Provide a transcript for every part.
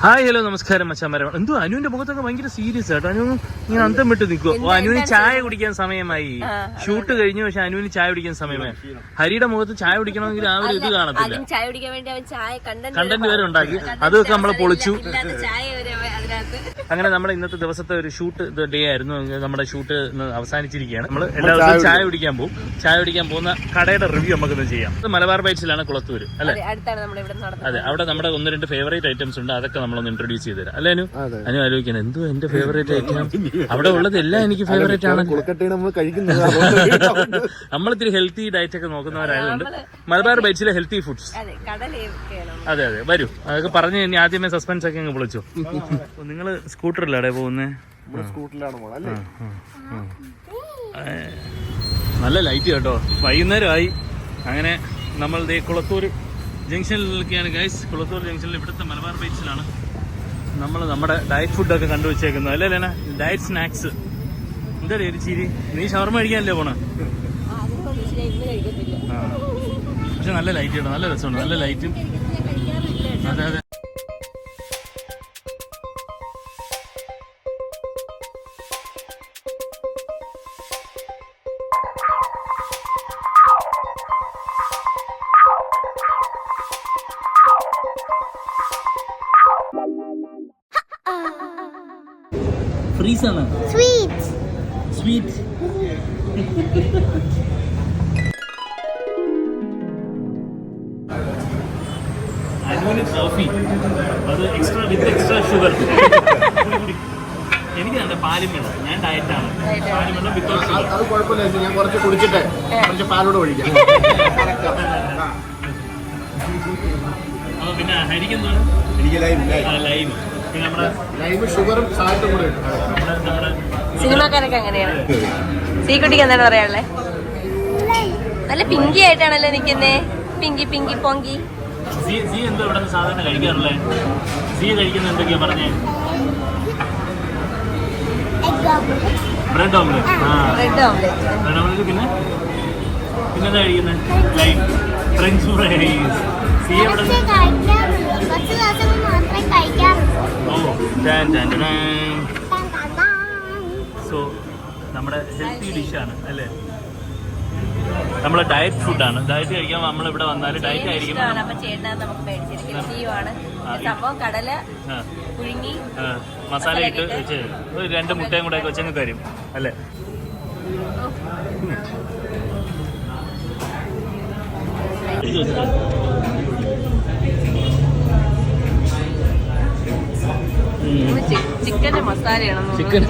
Hi hello നമസ്കാരം മച്ചാമരം എന്തോ അനുവിന്റെ മുഖത്തൊക്കെ ഭയങ്കര സീരിയസ് ആട്ടോ. അനു ഇങ്ങനെ അന്തം വിട്ട് നിൽക്കുവോ. ഓ അനുവിന് ചായ കുടിക്കാൻ സമയമായി. ഷൂട്ട് കഴിഞ്ഞു പക്ഷെ അനുവിന് ചായ കുടിക്കാൻ സമയമായി. ഹരിയുടെ മുഖത്ത് ചായ കുടിക്കണമെങ്കിൽ ആ ഒരു ഇത് കാണത്തില്ല. ചായ കുടിക്കാൻ വേണ്ടി അവൻ ചായ കണ്ടന്റ് കണ്ടന്റ് വരെ ഉണ്ടാക്കി. അതൊക്കെ നമ്മൾ പൊളിച്ചു. അതിനകത്ത്. അങ്ങനെ നമ്മുടെ ഇന്നത്തെ ദിവസത്തെ ഒരു ഷൂട്ട് ഡേ ആയിരുന്നു. നമ്മുടെ ഷൂട്ട് അവസാനിച്ചിരിക്കുകയാണ്. നമ്മൾ എല്ലാവർക്കും ചായ കുടിക്കാൻ പോകും. ചായ കുടിക്കാൻ പോകുന്ന കടയുടെ റിവ്യൂ നമുക്കൊന്ന് ചെയ്യാം. ഇത് മലബാർ ബൈറ്റ്സിലാണ് കുളത്തൂര് അല്ലെ? അതെ, അടുത്താണ് നമ്മൾ ഇവിടെ നടന്നത് അതെ അവിടെ നമ്മുടെ ഒന്ന് രണ്ട് ഫേവറേറ്റ് ഐറ്റംസ് ഉണ്ട്. അതൊക്കെ നമ്മളൊന്ന് ഇൻട്രൊഡ്യൂസ് ചെയ്ത് തരാം. അല്ലേ അനു? അനു ആലോചിക്കണം എന്തോ എന്റെ ഫേവറേറ്റ് ഐറ്റം അവിടെ ഉള്ളത് എല്ലാം എനിക്ക് ഫേവറേറ്റ് ആണ് നമ്മളിത്തിരി നമ്മൾ ഇത്തിരി ഹെൽത്തി ഡയറ്റ് ഒക്കെ നോക്കുന്നവരായതുകൊണ്ട് മലബാർ ബൈറ്റ്സിലെ ഹെൽത്തി ഫുഡ്സ് അതെ അതെ. വരൂ. അതൊക്കെ പറഞ്ഞു കഴിഞ്ഞാൽ ആദ്യമേ സസ്പെൻസ് ഒക്കെ അങ്ങ് വിളിച്ചു നിങ്ങൾ സ്കൂട്ടറിലാടെ പോകുന്നേ? സ്കൂട്ടറിലാണ് നല്ല ലൈറ്റ് കേട്ടോ. വൈകുന്നേരമായി. അങ്ങനെ നമ്മൾ ദേ കുളത്തൂർ നിൽക്കുകയാണ് ഗൈസ് കുളത്തൂർ ജംഗ്ഷനിൽ ഇവിടുത്തെ മലബാർ ബീച്ചിലാണ് നമ്മൾ നമ്മുടെ ഡയറ്റ് ഫുഡൊക്കെ കണ്ടുവച്ചേക്കുന്നത് അല്ലേ ലേന ഡയറ്റ് സ്നാക്സ് എന്താ ഒരു ചിരി? നീ ഷവർമ കഴിക്കാനല്ലേ പോണ? പക്ഷെ നല്ല ലൈറ്റ് കേട്ടോ. നല്ല രസമുണ്ട്. നല്ല ലൈറ്റും അതെ അതെ ഫ്രീസ് ആണ് Sweet. സ്വീറ്റ് അനുവിന് കോഫി അത് എക്സ്ട്രാ വിത്ത് എക്സ്ട്രാ ഷുഗർ എനിക്ക് വേണ്ട പാലും വേണം. ഞാൻ ഡയറ്റാണ് പാലും വേണം വിത്തൗട്ട് ഷുഗർ അത് കുഴപ്പമില്ല ഞാൻ കുറച്ച് കുടിച്ചിട്ട്. കുറച്ച് പാലോട് ഒഴിക്കാം. അപ്പൊ പിന്നെ ഹരിക്ക് എന്താണ്? എനിക്ക് ലൈം ലൈം. പിന്നെ നമ്മുടെ ലൈം ഷുഗറും സാൾട്ടും കൂടെ നമ്മുടെ നമ്മുടെ സിനിമാക്കാരൊക്കെ അങ്ങനെയാണ് സീക്കുട്ടിക്ക് എന്താണ് പറയാനുള്ളത് നല്ല പിങ്കി ആയിട്ടാണല്ലോ നിൽക്കുന്നേ. പിങ്കി പിങ്കി പൊങ്കി. സി സി എന്തോ ഇവിടെ നിന്ന് സാധാരണ കഴിക്കാറുള്ളേ? സി കഴിക്കുന്ന എന്തൊക്കെയാ പറഞ്ഞേ? ബ്രെഡ് ഓംലെറ്റ് ആ ബ്രെഡ് ഓംലെറ്റ് പിന്നെ? പിന്നെ എന്താ കഴിക്കുന്നത്? ലൈം ഫ്രഞ്ച് ഫ്രൈസ് സി എവിടെ. ഓ. സോ നമ്മുടെ ഹെൽത്തി ഡിഷാണ് അല്ലേ? നമ്മളെ ഡയറ്റ് ഫുഡാണ് ഡയറ്റ് കഴിക്കാൻ നമ്മൾ ഇവിടെ വന്നാൽ ഡയറ്റ് ആയിരിക്കും. മസാല ഇട്ട് വെച്ച് ഒരു രണ്ട് മുട്ടയും കൂടെ വെച്ചങ്ങ് തരും. അല്ലേ? ചിക്കന്റെ മസാലയാണ് ചിക്കൻ.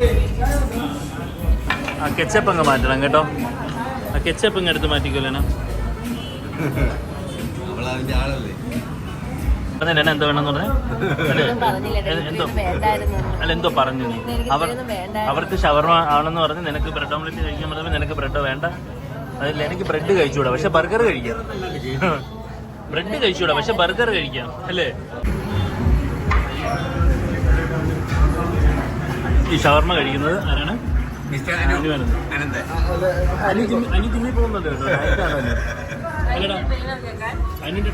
ആ കെച്ചപ്പ് അങ്ങ് മാറ്റണം കേട്ടോ. ആ കെച്ചപ്പ് ഇങ്ങ് എടുത്ത് മാറ്റിക്കോലേന പറഞ്ഞ എന്താ വേണമെന്ന് പറഞ്ഞേ? അല്ലേ? പറഞ്ഞില്ല എ- എന്തോ? വേണ്ടായിരുന്നു അല്ല എന്തോ പറഞ്ഞു നീ? അവർ. അവർക്ക് ഷവർമ ആണെന്ന് പറഞ്ഞ് നിനക്ക് ബ്രെഡ് ഓംലെറ്റ് കഴിക്കാൻ പറഞ്ഞപ്പോൾ നിനക്ക് ബ്രെഡ് വേണ്ട? അതില്ല എനിക്ക് ബ്രെഡ് കഴിച്ചുകൂടാ പക്ഷെ ബർഗർ കഴിക്കാം. ബ്രെഡ് കഴിച്ചുകൂടാ പക്ഷെ ബർഗർ കഴിക്കാം അല്ലേ? ഈ ഷവർമ കഴിക്കുന്നത് ആരാണ്? അനുവാണ്. അനി ജിമ്മി- അനി ജിമ്മിൽ പോകുന്നുണ്ട് കേട്ടോ. അനുവിന്റെ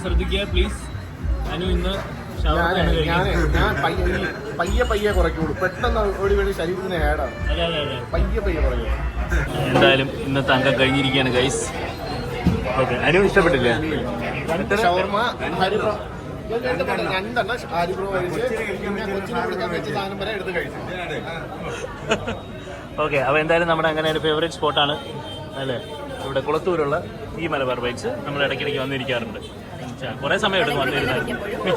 ശ്രദ്ധിക്കുക പ്ലീസ് അനു ഇന്ന് ഞാൻ പയ്യെ പയ്യെ കുറയ്ക്കുള്ളൂ. പെട്ടെന്ന് ഓടി വേണ്ടി ശരീരത്തിന് പയ്യെ പയ്യെ കുറയും എന്തായാലും ഇന്നത്തെ അംഗം കഴിഞ്ഞിരിക്കുകയാണ് ഗൈസ് ഓക്കെ അനു ഇഷ്ടപ്പെട്ടില്ല? ഷവർമ ഹരിബ്രോ രണ്ടെണ്ണം ഹരിബ്രോ കഴിച്ച് കൊച്ചിനെ കൊടുക്കാൻ വെച്ച സാധനം വരെ എടുത്ത് കഴിച്ചു. ഓക്കെ അപ്പോൾ എന്തായാലും നമ്മുടെ അങ്ങനെ ഒരു ഫേവറേറ്റ് സ്പോട്ടാണ് അല്ലേ? ഇവിടെ കുളത്തൂരുള്ള ഈ മലബാർ ബൈക്സ് നമ്മൾ ഇടയ്ക്കിടയ്ക്ക് വന്നിരിക്കാറുണ്ട്. കുറെ സമയം എടുക്കും വന്നിരുന്നാലും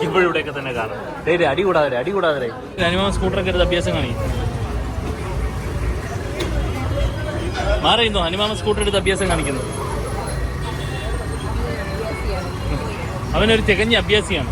ഇപ്പോഴും ഇവിടെയൊക്കെ തന്നെ കാണും. ഡേയ് അടി കൂടാതെ അടി കൂടാതെ അനിമ സ്കൂട്ടറൊക്കെ എടുത്ത് അഭ്യാസം കാണി മാറിയുന്നു അനുമാമ സ്കൂട്ടർ എടുത്ത് അഭ്യാസം കാണിക്കുന്നു. അവനൊരു തികഞ്ഞ അഭ്യാസിയാണ്.